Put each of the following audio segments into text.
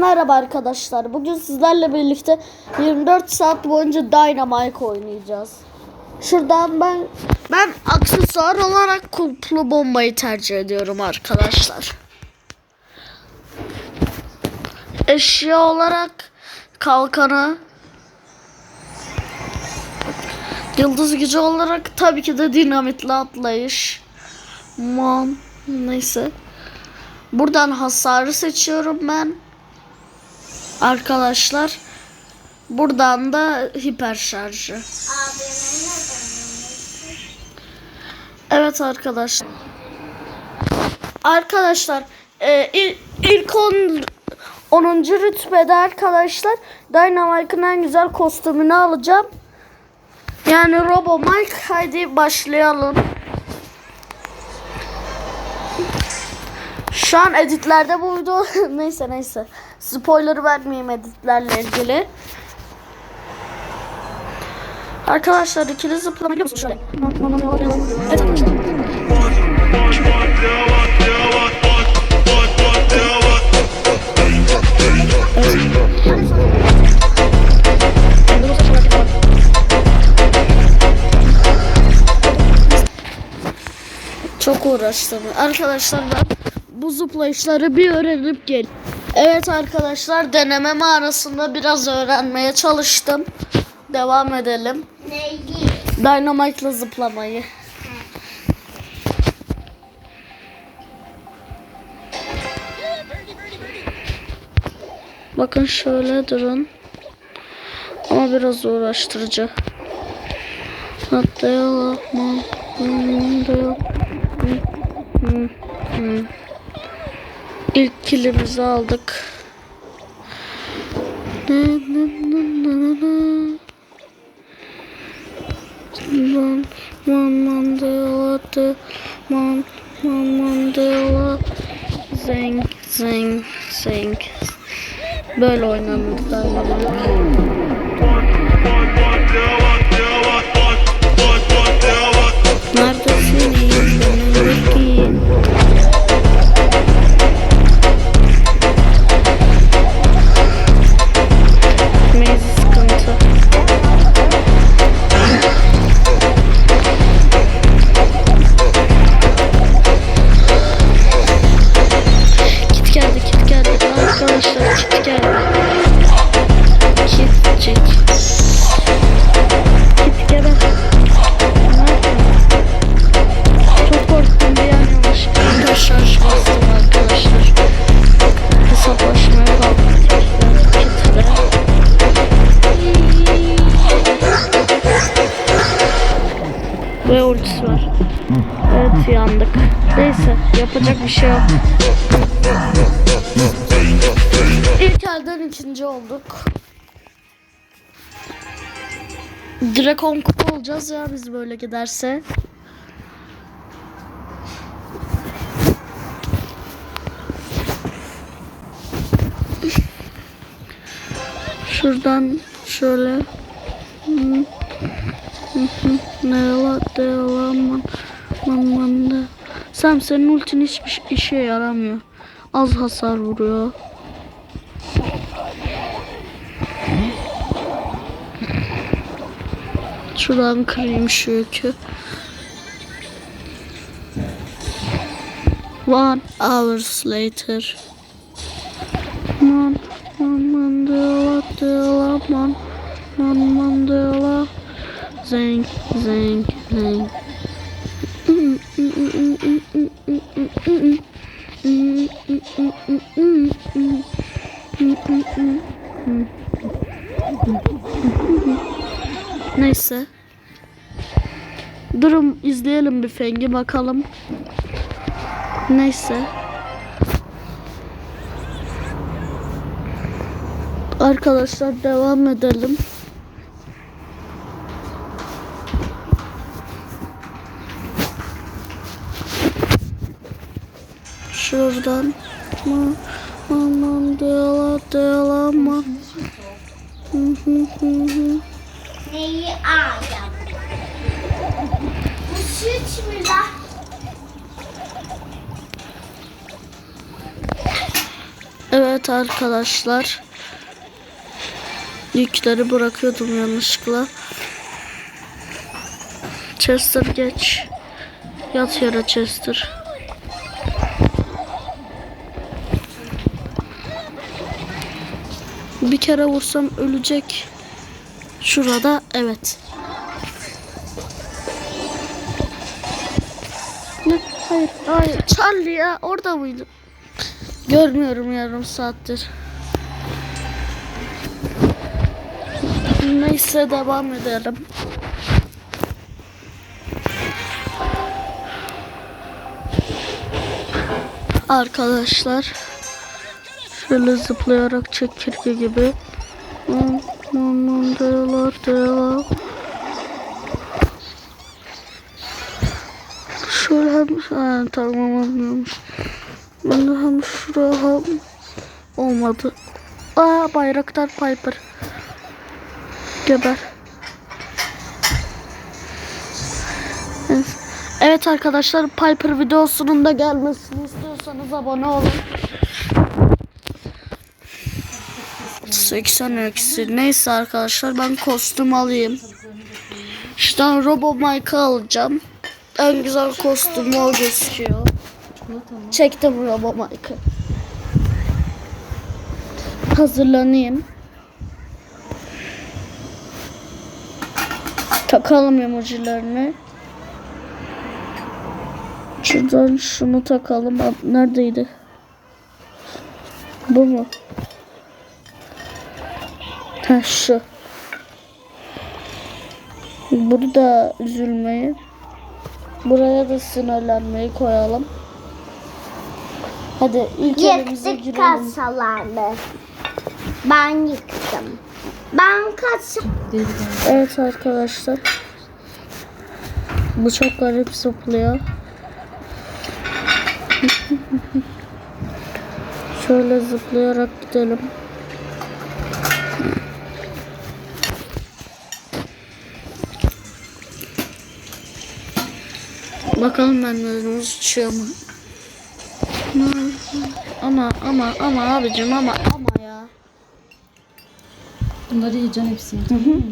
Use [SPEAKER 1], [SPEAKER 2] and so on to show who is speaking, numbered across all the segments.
[SPEAKER 1] Merhaba arkadaşlar. Bugün sizlerle birlikte 24 saat boyunca Dynamite oynayacağız. Şuradan ben ben aksesuar olarak kulplu bombayı tercih ediyorum arkadaşlar. Eşya olarak kalkanı Yıldız gücü olarak tabii ki de dinamitli atlayış. Man neyse. Buradan hasarı seçiyorum ben. Arkadaşlar. Buradan da hiper şarjı. Evet arkadaşlar. Arkadaşlar e, il- ilk 10 10. rütbede arkadaşlar Dynamite'ın en güzel kostümünü alacağım. Yani Robo Mike haydi başlayalım. Şu an editlerde bu video neyse neyse. Spoiler vermeyeyim editlerle ilgili. Arkadaşlar ikili zıplama biliyor. Çok uğraştım. Arkadaşlar ben bu zıplayışları bir öğrenip gel. Evet arkadaşlar deneme mağarasında biraz öğrenmeye çalıştım. Devam edelim.
[SPEAKER 2] Neyi?
[SPEAKER 1] Dynamite'la zıplamayı. Bakın şöyle durun. Ama biraz uğraştırıcı. Hatta yapma. İlk kilimizi aldık. Man, man, mandela, de, man, man, mandela. Zeng, zeng, zeng. Böyle oynanır Dynamite. Kit geldi. Kit geber. Nerede? Çok korktum şarj bastım arkadaşlar. Hesaplaşmaya kalktım. Kitle. Ve ultisi. Evet yandık. Neyse yapacak bir şey yok. Elden ikinci olduk. Direkt 10 kupa olacağız ya biz böyle giderse. Şuradan şöyle Hı. Hı hı. ne var devam man man. Sam senin ultin hiçbir işe yaramıyor. Az hasar vuruyor. Şuradan kırayım şu. One hours later. Man, man, mandela, dela, man, man, mandela. Zeng, zeng, zeng. Neyse. İzleyelim bir fengi bakalım. Neyse. Arkadaşlar devam edelim. Şuradan. Ma, aman dela dela hı.
[SPEAKER 2] Neyi alacağım?
[SPEAKER 1] Evet arkadaşlar. Yükleri bırakıyordum yanlışlıkla. Chester geç. Yat yere Chester. Bir kere vursam ölecek. Şurada evet. Ne? Hayır, hayır. Charlie ya orada mıydı? Görmüyorum yarım saattir. Neyse devam edelim. Arkadaşlar şöyle zıplayarak çekirge gibi. Aman aman deyalar deyalar. Şöyle hem ha, tamam anlıyormuş. Ben de hem şuraya hem olmadı. Aa Bayraktar Piper. Geber. Evet. Evet arkadaşlar Piper videosunun da gelmesini istiyorsanız abone olun. 80 eksi. Neyse arkadaşlar ben kostüm alayım. İşte Robo Mike'ı alacağım. En güzel kostüm o gözüküyor. Çektim Robo Mike'ı. Hazırlanayım. Takalım emojilerini. Şuradan şunu takalım. Neredeydi? Bu mu? Ha şu. Burada üzülmeyi. Buraya da sinirlenmeyi koyalım. Hadi ilk elimize
[SPEAKER 2] Yıktık
[SPEAKER 1] girelim.
[SPEAKER 2] kasalarını. Ben yıktım. Ben kasa...
[SPEAKER 1] Evet arkadaşlar. Bu çok garip zıplıyor. Şöyle zıplayarak gidelim. Bakalım benden uçuyor mu? Ama ama ama abicim ama ama ya.
[SPEAKER 3] Bunları yiyeceksin hepsini mı?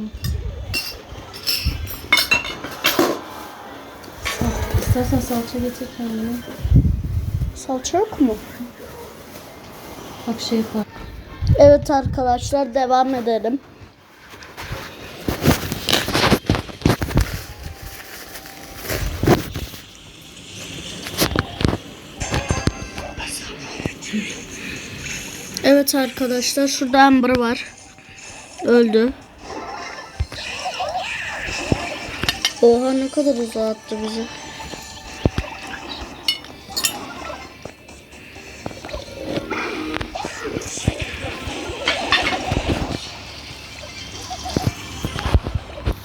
[SPEAKER 3] Sal- İstersen salça getir kendine.
[SPEAKER 1] Salça yok mu?
[SPEAKER 3] Bak şey yapar.
[SPEAKER 1] Evet arkadaşlar devam edelim. Evet arkadaşlar şurada Amber var. Öldü. Oha ne kadar uzağa attı bizi.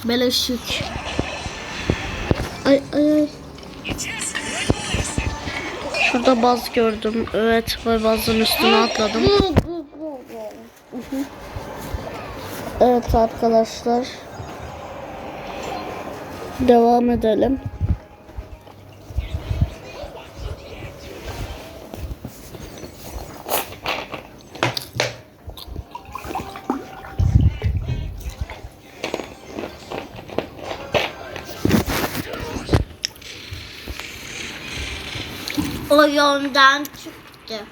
[SPEAKER 1] Beleşik. Ay ay ay. Şurada baz gördüm. Evet ve bazın üstüne atladım. Evet arkadaşlar. Devam edelim.
[SPEAKER 2] Oyundan çıktı.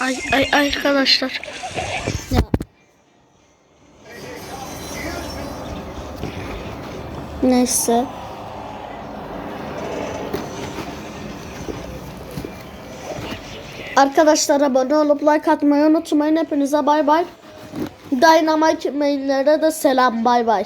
[SPEAKER 1] Ay ay arkadaşlar. Ya. Neyse. Arkadaşlar abone olup like atmayı unutmayın. Hepinize bay bay. Dynamite maillere de selam bay bay.